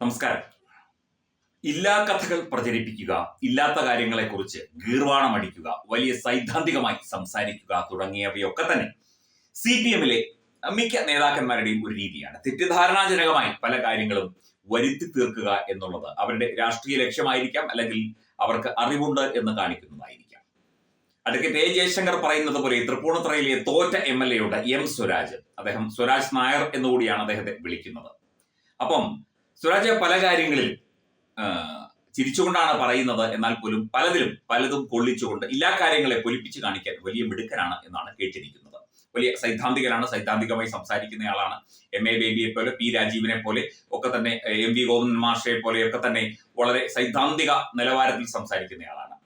നമസ്കാരം. ഇല്ലാ കഥകൾ പ്രചരിപ്പിക്കുക ഇല്ലാത്ത കാര്യങ്ങളെക്കുറിച്ച് ഗീർവാണം അടിക്കുക വലിയ സൈദ്ധാന്തികമായി സംസാരിക്കുക തുടങ്ങിയവയൊക്കെ തന്നെ സി പി എമ്മിലെ മിക്ക നേതാക്കന്മാരുടെയും ഒരു രീതിയാണ്. തെറ്റിദ്ധാരണാജനകമായി പല കാര്യങ്ങളും വരുത്തി തീർക്കുക എന്നുള്ളത് അവരുടെ രാഷ്ട്രീയ ലക്ഷ്യമായിരിക്കാം അല്ലെങ്കിൽ അവർക്ക് അറിവുണ്ട് എന്ന് കാണിക്കുന്നതായിരിക്കാം. അഡ്വക്കേറ്റ് എ ജയശങ്കർ പറയുന്നത് പോലെ തൃപ്പൂണിത്തുറയിലെ തോറ്റ എം എൽ എയുടെ എം സ്വരാജ് അദ്ദേഹം സ്വരാജ് നായർ എന്നുകൂടിയാണ് അദ്ദേഹത്തെ വിളിക്കുന്നത്. അപ്പം സ്വരാജ് പല കാര്യങ്ങളിൽ ചിരിച്ചുകൊണ്ടാണ് പറയുന്നത്. എന്നാൽ പോലും പലതിലും പലതും കൊള്ളിച്ചുകൊണ്ട് എല്ലാ കാര്യങ്ങളെ പൊലിപ്പിച്ച് കാണിക്കാൻ വലിയ മിടുക്കനാണ് എന്നാണ് കേട്ടിരിക്കുന്നത്. വലിയ സൈദ്ധാന്തികനാണ് സൈദ്ധാന്തികമായി സംസാരിക്കുന്നയാളാണ്. എം എ ബേബിയെ പോലെ പി രാജീവിനെ പോലെ ഒക്കെ തന്നെ എം വി ഗോവിന്ദൻ മാഷയെ പോലെ ഒക്കെ തന്നെ വളരെ സൈദ്ധാന്തിക നിലവാരത്തിൽ സംസാരിക്കുന്നയാളാണ്.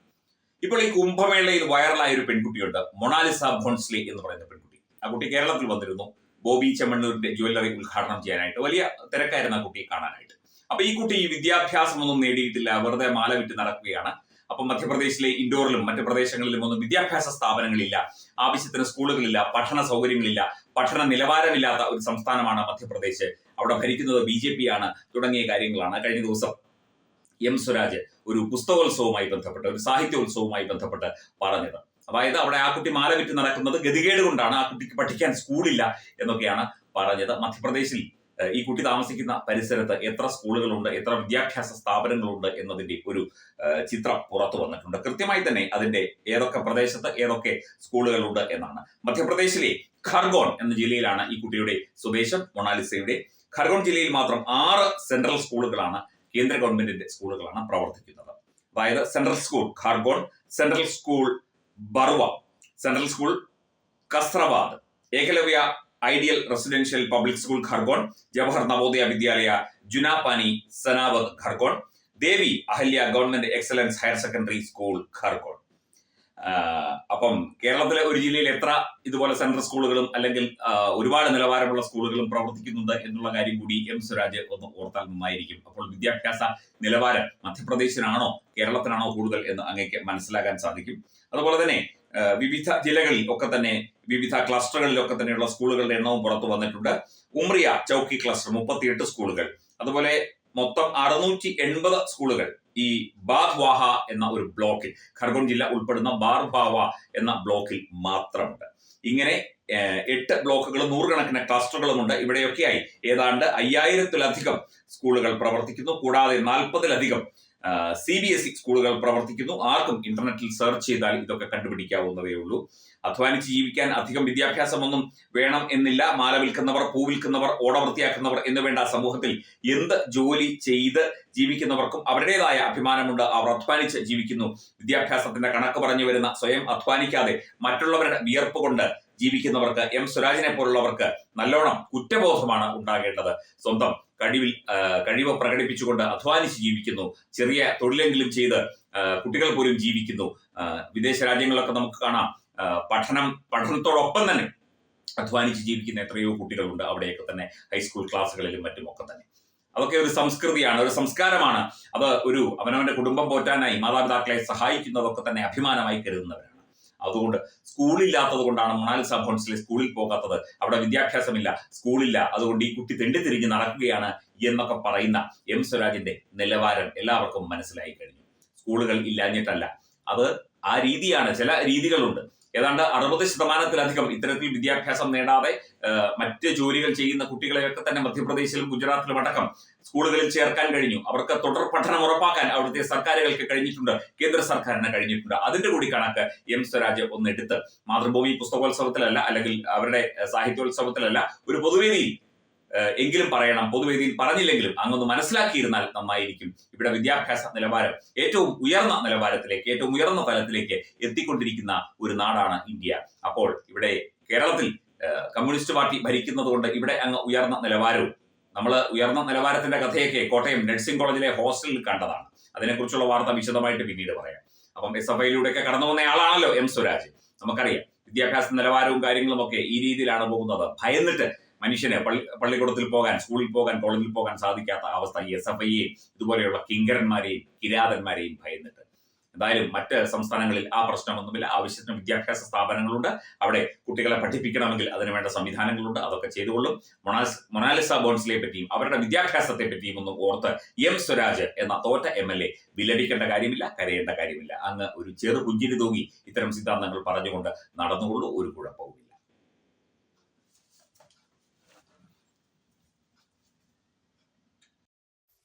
ഇപ്പോൾ ഈ കുംഭമേളയിൽ വൈറലായ ഒരു പെൺകുട്ടിയുണ്ട് മൊണാലിസ ഭോൺസ്ലി എന്ന് പറയുന്ന പെൺകുട്ടി. ആ കുട്ടി കേരളത്തിൽ വന്നിരുന്നു. ബോബി ചെമ്മണ്ണൂരിന്റെ ജ്വല്ലറി ഉദ്ഘാടനം ചെയ്യാനായിട്ട്. വലിയ തിരക്കായിരുന്നു ആ കുട്ടിയെ കാണാനായിട്ട്. അപ്പൊ ഈ കുട്ടി ഈ വിദ്യാഭ്യാസമൊന്നും നേടിയിട്ടില്ല. വെറുതെ മാല വിറ്റ് നടക്കുകയാണ്. അപ്പൊ മധ്യപ്രദേശിലെ ഇൻഡോറിലും മറ്റു പ്രദേശങ്ങളിലും ഒന്നും വിദ്യാഭ്യാസ സ്ഥാപനങ്ങളില്ല. ആവശ്യത്തിന് സ്കൂളുകളില്ല പഠന സൗകര്യങ്ങളില്ല പഠന നിലവാരമില്ലാത്ത ഒരു സംസ്ഥാനമാണ് മധ്യപ്രദേശ്. അവിടെ ഭരിക്കുന്നത് ബി ജെ പി ആണ് തുടങ്ങിയ കാര്യങ്ങളാണ് കഴിഞ്ഞ ദിവസം എം സ്വരാജ് ഒരു പുസ്തകോത്സവവുമായി ബന്ധപ്പെട്ട് ഒരു സാഹിത്യോത്സവവുമായി ബന്ധപ്പെട്ട് പറഞ്ഞത്. അതായത് അവിടെ ആ കുട്ടി മാല വിറ്റ് നടക്കുന്നത് ഗതികേട് കൊണ്ടാണ് ആ കുട്ടിക്ക് പഠിക്കാൻ സ്കൂളില്ല എന്നൊക്കെയാണ് പറഞ്ഞത്. മധ്യപ്രദേശിൽ ഈ കുട്ടി താമസിക്കുന്ന പരിസരത്ത് എത്ര സ്കൂളുകളുണ്ട് എത്ര വിദ്യാഭ്യാസ സ്ഥാപനങ്ങളുണ്ട് എന്നതിന്റെ ഒരു ചിത്രം പുറത്തു വന്നിട്ടുണ്ട്. കൃത്യമായി തന്നെ അതിന്റെ ഏതൊക്കെ പ്രദേശത്ത് ഏതൊക്കെ സ്കൂളുകളുണ്ട് എന്നാണ്. മധ്യപ്രദേശിലെ ഖർഗോൺ എന്ന ജില്ലയിലാണ് ഈ കുട്ടിയുടെ സ്വദേശം മൊണാലിസയുടെ. ഖർഗോൺ ജില്ലയിൽ മാത്രം ആറ് സെൻട്രൽ സ്കൂളുകളാണ് കേന്ദ്ര ഗവൺമെന്റിന്റെ സ്കൂളുകളാണ് പ്രവർത്തിക്കുന്നത്. അതായത് central school Khargone central school Barwah central school Kasrawad Eklavya ideal residential public school Khargone Jawahar Navodaya Vidyalaya Junapani Sanawad Khargone Devi Ahilya government excellence higher secondary school Khargone. അപ്പം കേരളത്തിലെ ഒരു ജില്ലയിൽ എത്ര ഇതുപോലെ സെൻട്രൽ സ്കൂളുകളും അല്ലെങ്കിൽ ഒരുപാട് നിലവാരമുള്ള സ്കൂളുകളും പ്രവർത്തിക്കുന്നുണ്ട് എന്നുള്ള കാര്യം കൂടി എം സ്വരാജ് ഒന്ന് ഓർത്താൽ നന്നായിരിക്കും. അപ്പോൾ വിദ്യാഭ്യാസ നിലവാരം മധ്യപ്രദേശിനാണോ കേരളത്തിനാണോ കൂടുതൽ എന്ന് അങ്ങേക്ക് മനസ്സിലാക്കാൻ സാധിക്കും. അതുപോലെ തന്നെ വിവിധ ജില്ലകളിൽ ഒക്കെ തന്നെ വിവിധ ക്ലസ്റ്ററുകളിലൊക്കെ തന്നെയുള്ള സ്കൂളുകളുടെ എണ്ണവും പുറത്തു വന്നിട്ടുണ്ട്. ഉമ്രിയ ചൌക്കി ക്ലസ്റ്റർ മുപ്പത്തിയെട്ട് സ്കൂളുകൾ. അതുപോലെ മൊത്തം അറുന്നൂറ്റി എൺപത് സ്കൂളുകൾ ഈ ബാർവാഹ എന്ന ഒരു ബ്ലോക്കിൽ ഖർഗോൺ ജില്ല ഉൾപ്പെടുന്ന ബാർബാവ എന്ന ബ്ലോക്കിൽ മാത്രമുണ്ട്. ഇങ്ങനെ എട്ട് ബ്ലോക്കുകളും നൂറുകണക്കിന് ക്ലസ്റ്ററുകളുമുണ്ട് ഇവിടെയൊക്കെയായി ഏതാണ്ട് അയ്യായിരത്തിലധികം സ്കൂളുകൾ പ്രവർത്തിക്കുന്നു. കൂടാതെ നാൽപ്പതിലധികം സി ബി എസ് ഇ സ്കൂളുകൾ പ്രവർത്തിക്കുന്നു. ആർക്കും ഇന്റർനെറ്റിൽ സെർച്ച് ചെയ്താൽ ഇതൊക്കെ കണ്ടുപിടിക്കാവുന്നതേ ഉള്ളൂ. അധ്വാനിച്ച് ജീവിക്കാൻ അധികം വിദ്യാഭ്യാസമൊന്നും വേണം എന്നില്ല. മാല വിൽക്കുന്നവർ പൂ വിൽക്കുന്നവർ ഓട വൃത്തിയാക്കുന്നവർ എന്ന് വേണ്ട സമൂഹത്തിൽ എന്ത് ജോലി ചെയ്ത് ജീവിക്കുന്നവർക്കും അവരുടേതായ അഭിമാനമുണ്ട്. അവർ അധ്വാനിച്ച് ജീവിക്കുന്നു. വിദ്യാഭ്യാസത്തിന്റെ കണക്ക് പറഞ്ഞു വരുന്ന സ്വയം അധ്വാനിക്കാതെ മറ്റുള്ളവരുടെ വിയർപ്പ് കൊണ്ട് ജീവിക്കുന്നവർക്ക് എം സ്വരാജിനെ പോലുള്ളവർക്ക് നല്ലോണം കുറ്റബോധമാണ് ഉണ്ടാകേണ്ടത്. സ്വന്തം കഴിവിൽ കഴിവ് പ്രകടിപ്പിച്ചുകൊണ്ട് അധ്വാനിച്ച് ജീവിക്കുന്നു. ചെറിയ തൊഴിലെങ്കിലും ചെയ്ത് കുട്ടികൾ പോലും ജീവിക്കുന്നു. വിദേശ രാജ്യങ്ങളിലൊക്കെ നമുക്ക് കാണാം. പഠനം പഠനത്തോടൊപ്പം തന്നെ അധ്വാനിച്ച് ജീവിക്കുന്ന എത്രയോ കുട്ടികളുണ്ട് അവിടെയൊക്കെ തന്നെ ഹൈസ്കൂൾ ക്ലാസ്സുകളിലും മറ്റുമൊക്കെ തന്നെ. അതൊക്കെ ഒരു സംസ്കൃതിയാണ് ഒരു സംസ്കാരമാണ്. അത് ഒരു അവനവന്റെ കുടുംബം പോറ്റാനായി മാതാപിതാക്കളെ സഹായിക്കുന്നതൊക്കെ തന്നെ അഭിമാനമായി കരുതുന്നവരാണ്. അതുകൊണ്ട് സ്കൂളില്ലാത്തത് കൊണ്ടാണ് മൊണാലിസ ഭോൺസിലെ സ്കൂളിൽ പോകാത്തത്. അവിടെ വിദ്യാഭ്യാസമില്ല സ്കൂളില്ല. അതുകൊണ്ട് ഈ കുട്ടി തെണ്ടി തെണ്ടിത്തിരിഞ്ഞ് നടക്കുകയാണ് എന്നൊക്കെ പറയുന്ന എം സ്വരാജിന്റെ നിലവാരം എല്ലാവർക്കും മനസ്സിലായി കഴിഞ്ഞു. സ്കൂളുകൾ ഇല്ലാഞ്ഞിട്ടല്ല. അത് ആ രീതിയാണ് ചില രീതികളുണ്ട്. ഏതാണ്ട് അറുപത് ശതമാനത്തിലധികം ഇത്തരത്തിൽ വിദ്യാഭ്യാസം നേടാതെ മറ്റ് ജോലികൾ ചെയ്യുന്ന കുട്ടികളെയൊക്കെ തന്നെ മധ്യപ്രദേശിലും ഗുജറാത്തിലും അടക്കം സ്കൂളുകളിൽ ചേർക്കാൻ കഴിഞ്ഞു. അവർക്ക് തുടർ പഠനം ഉറപ്പാക്കാൻ അവിടുത്തെ സർക്കാരുകൾക്ക് കഴിഞ്ഞിട്ടുണ്ട്. കേന്ദ്ര സർക്കാരിന് കഴിഞ്ഞിട്ടുണ്ട്. അതിന്റെ കൂടി കണക്ക് എം സ്വരാജ് ഒന്ന് എടുത്ത് മാതൃഭൂമി പുസ്തകോത്സവത്തിലല്ല അല്ലെങ്കിൽ അവരുടെ സാഹിത്യോത്സവത്തിലല്ല ഒരു പൊതുവേദിയിൽ എങ്കിലും പറയണം. പൊതുവേദിയിൽ പറഞ്ഞില്ലെങ്കിലും അങ്ങൊന്ന് മനസ്സിലാക്കിയിരുന്നാൽ നന്നായിരിക്കും. ഇവിടെ വിദ്യാഭ്യാസ നിലവാരം ഏറ്റവും ഉയർന്ന നിലവാരത്തിലേക്ക് ഏറ്റവും ഉയർന്ന തലത്തിലേക്ക് എത്തിക്കൊണ്ടിരിക്കുന്ന ഒരു നാടാണ് ഇന്ത്യ. അപ്പോൾ ഇവിടെ കേരളത്തിൽ കമ്മ്യൂണിസ്റ്റ് പാർട്ടി ഭരിക്കുന്നത് കൊണ്ട് ഇവിടെ അങ്ങ് ഉയർന്ന നിലവാരവും നമ്മൾ ഉയർന്ന നിലവാരത്തിന്റെ കഥയൊക്കെ കോട്ടയം നഴ്സിംഗ് കോളേജിലെ ഹോസ്റ്റലിൽ കണ്ടതാണ്. അതിനെക്കുറിച്ചുള്ള വാർത്ത വിശദമായിട്ട് പിന്നീട് പറയാം. അപ്പം എസ് എഫ് ഐയിലൂടെയൊക്കെ കടന്നു വന്ന ആളാണല്ലോ എം സ്വരാജ് നമുക്കറിയാം വിദ്യാഭ്യാസ നിലവാരവും കാര്യങ്ങളും ഒക്കെ ഈ രീതിയിലാണ് പോകുന്നത്. ഭയന്നിട്ട് മനുഷ്യന് പള്ളി പള്ളിക്കൂടത്തിൽ പോകാൻ സ്കൂളിൽ പോകാൻ കോളേജിൽ പോകാൻ സാധിക്കാത്ത അവസ്ഥ എസ് എഫ് ഐയെയും ഇതുപോലെയുള്ള കിങ്കരന്മാരെയും കിരാതന്മാരെയും ഭയന്നിട്ട്. എന്തായാലും മറ്റ് സംസ്ഥാനങ്ങളിൽ ആ പ്രശ്നമൊന്നുമില്ല. ആവശ്യത്തിന് വിദ്യാഭ്യാസ സ്ഥാപനങ്ങളുണ്ട്. അവിടെ കുട്ടികളെ പഠിപ്പിക്കണമെങ്കിൽ അതിനുവേണ്ട സംവിധാനങ്ങളുണ്ട്. അതൊക്കെ ചെയ്തുകൊള്ളും. മൊണാസ് മൊണാലിസ ബോൺസിലെ പറ്റിയും അവരുടെ വിദ്യാഭ്യാസത്തെ പറ്റിയും ഒന്നും ഓർത്ത് എം സ്വരാജ് എന്ന തോറ്റ എം എൽ എ വിലപിക്കേണ്ട കാര്യമില്ല കരയേണ്ട കാര്യമില്ല. അങ്ങ് ഒരു ചെറു പുഞ്ചിരി തൂങ്ങി ഇത്തരം സിദ്ധാന്തങ്ങൾ പറഞ്ഞുകൊണ്ട് നടന്നുകൊള്ളൂ. ഒരു കുഴപ്പവുമില്ല.